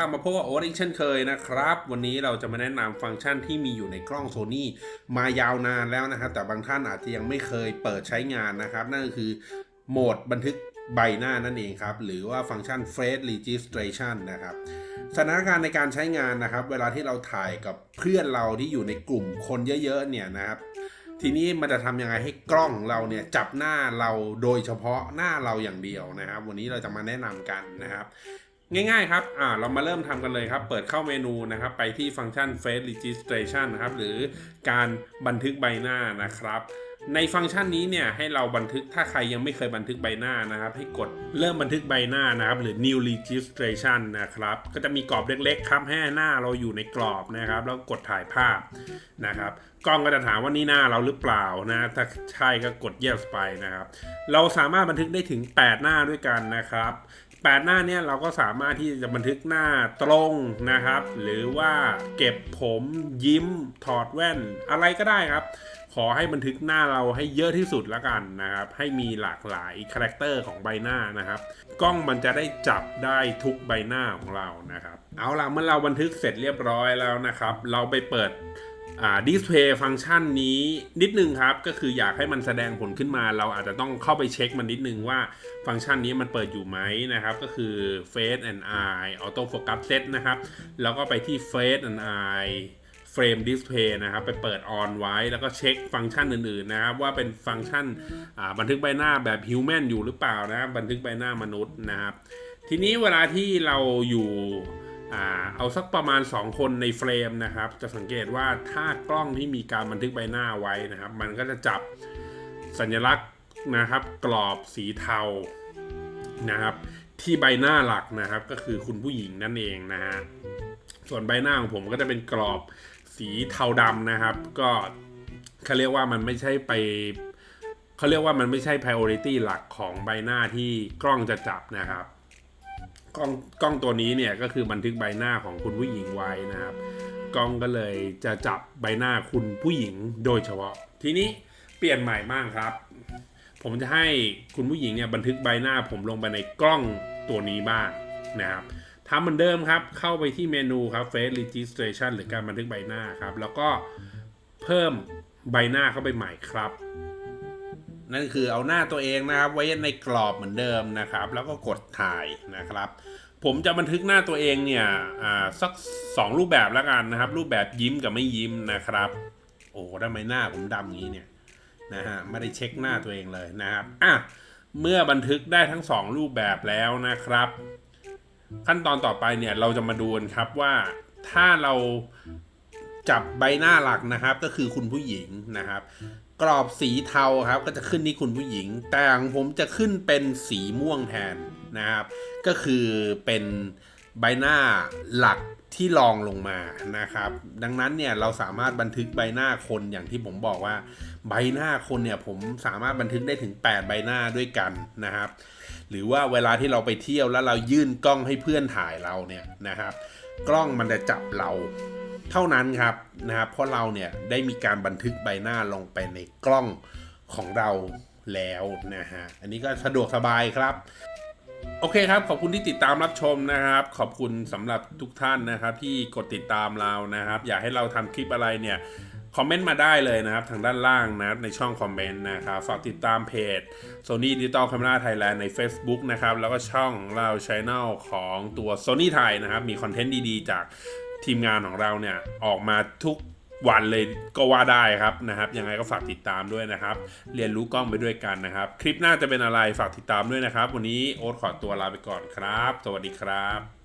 ล่ะมาพบกับโอ๊ตอีกเช่นเคยนะครับ วันนี้เราจะมาแนะนำฟังก์ชันที่มีอยู่ในกล้องโซนี่มายาวนานแล้วนะครับ แต่บางท่านอาจจะยังไม่เคยเปิดใช้งานนะครับ นั่นก็คือโหมดบันทึกใบหน้านั่นเองครับ หรือว่าฟังก์ชัน Face Registration นะครับสถานการณ์ในการใช้งานนะครับ เวลาที่เราถ่ายกับเพื่อนเราที่อยู่ในกลุ่มคนเยอะๆเนี่ยนะครับทีนี้มันจะทำยังไงให้กล้องเราเนี่ยจับหน้าเราโดยเฉพาะหน้าเราอย่างเดียวนะครับ วันนี้เราจะมาแนะนำกันนะครับ ง่ายๆครับอ่าเรามาเริ่มทำกันเลยครับ เปิดเข้าเมนูนะครับ ไปที่ฟังก์ชัน Face Registration นะครับ หรือการบันทึกใบหน้านะครับ ในฟังก์ชันนี้เนี่ยให้เราบันทึกถ้าใครยังไม่เคยบันทึกใบหน้านะครับ ให้กดเริ่มบันทึกใบหน้านะครับ หรือ New Registration นะครับ ก็จะมีกรอบเล็กๆ ครับให้หน้าเราอยู่ในกรอบนะครับ แล้วกดถ่ายภาพนะครับกล้องก็จะถามว่านี่หน้าเราหรือเปล่านะ ถ้าใช่ก็กด yes ไปนะครับ เราสามารถบันทึกได้ถึง 8 หน้าด้วยกันนะครับ แปดหน้าเนี่ยเราก็สามารถที่จะบันทึกหน้าตรงนะครับ หรือว่าเก็บผมยิ้มถอดแว่น อะไรก็ได้ครับ ขอให้บันทึกหน้าเราให้เยอะที่สุดละกันนะครับ ให้มีหลากหลายคาแรคเตอร์ของใบหน้านะครับ กล้องมันจะได้จับได้ทุกใบหน้าของเรานะครับ เอาล่ะเมื่อเราบันทึกเสร็จเรียบร้อยแล้วนะครับ เราไปเปิด ดิสเพย์ฟังก์ชันนี้นิดนึงครับ ก็คืออยากให้มันแสดงผลขึ้นมา เราอาจจะต้องเข้าไปเช็คมันนิดนึงว่าฟังก์ชันนี้มันเปิดอยู่ไหมนะครับ ก็คือ Face and Eye Auto Focus Set นะครับ แล้วก็ไปที่ Face and Eye Frame Display นะครับไปเปิด on ไว้ แล้วก็เช็คฟังก์ชันอื่นๆนะครับว่าเป็นฟังก์ชันบันทึกใบหน้าแบบ Human อยู่หรือเปล่านะครับบันทึกใบหน้ามนุษย์นะครับ ทีนี้เวลาที่เราอยู่ เอาสักประมาณ 2 คนในเฟรมนะครับ จะสังเกตว่าถ้ากล้องที่มีการบันทึกใบหน้าไว้นะครับ มันก็จะจับสัญลักษณ์นะครับกรอบสีเทานะครับ ที่ใบหน้าหลักนะครับก็คือคุณผู้หญิงนั่นเองนะฮะส่วนใบหน้าของผมก็จะเป็นกรอบสีเทาดำนะครับ ก็เขาเรียกว่ามันไม่ใช่ไปเขาเรียกว่ามันไม่ใช่ priority หลักของใบหน้าที่กล้องจะจับนะครับ กล้องกล้องตัวนี้เนี่ยก็คือบันทึกใบหน้าของคุณผู้หญิงไว้นะครับ กล้องก็เลยจะจับใบหน้าคุณผู้หญิงโดยเฉพาะ ทีนี้เปลี่ยนใหม่มากครับ ผมจะให้คุณผู้หญิงเนี่ยบันทึกใบหน้าผมลงไปในกล้องตัวนี้บ้างนะครับทำเหมือนเดิมครับ เข้าไปที่เมนูครับ Face Registration หรือการบันทึกใบหน้าครับ แล้วก็เพิ่มใบหน้าเข้าไปใหม่ครับ นั่นคือเอาหน้าตัวเองนะครับ ไว้ในกรอบเหมือนเดิมนะครับ แล้วก็กดถ่ายนะครับ ผมจะบันทึกหน้าตัวเองเนี่ยสักสองรูปแบบแล้วกันนะครับ รูปแบบยิ้มกับไม่ยิ้มนะครับ โอ้ทำไมหน้าผมดำอย่างนี้เนี่ยนะฮะไม่ได้เช็คหน้าตัวเองเลยนะครับอะเมื่อบันทึกได้ทั้งสองรูปแบบแล้วนะครับ ขั้นตอนต่อไปเนี่ยเราจะมาดูนครับว่าถ้าเราจับใบหน้าหลักนะครับ ก็คือคุณผู้หญิงนะครับ กรอบสีเทาครับก็จะขึ้นที่คุณผู้หญิง แต่ของผมจะขึ้นเป็นสีม่วงแทนนะครับ ก็คือเป็นใบหน้าหลักที่รองลงมานะครับ ดังนั้นเนี่ยเราสามารถบันทึกใบหน้าคนอย่างที่ผมบอกว่า ใบหน้าคนเนี่ยผมสามารถบันทึกได้ถึง 8 ใบหน้าด้วยกันนะครับ หรือว่าเวลาที่เราไปเที่ยวแล้วเรายื่นกล้องให้เพื่อนถ่ายเราเนี่ยนะครับ กล้องมันจะจับเรา เท่านั้นครับนะครับเพราะเราเนี่ยได้มีการบันทึกใบหน้าลงไปในกล้องของเราแล้วนะฮะอันนี้ก็สะดวกสบายครับโอเคครับ ขอบคุณที่ติดตามรับชมนะครับ ขอบคุณสำหรับทุกท่านนะครับ ที่กดติดตามเรานะครับ อยากให้เราทำคลิปอะไรเนี่ยคอมเมนต์มาได้เลยนะครับ ทางด้านล่างนะครับในช่องคอมเมนต์นะครับ ฝากติดตามเพจ Sony Digital Camera Thailand ใน Facebook นะครับ แล้วก็ช่องเราช anel ของตัว Sony ไทยนะครับ มีคอนเทนต์ดีๆ จาก ทีมงานของเราเนี่ยออกมาทุกวันเลยก็ว่าได้ครับนะครับ ยังไงก็ฝากติดตามด้วยนะครับ เรียนรู้กล้องไปด้วยกันนะครับ คลิปหน้าจะเป็นอะไรฝากติดตามด้วยนะครับ วันนี้โอ๊ตขอตัวลาไปก่อนครับ สวัสดีครับ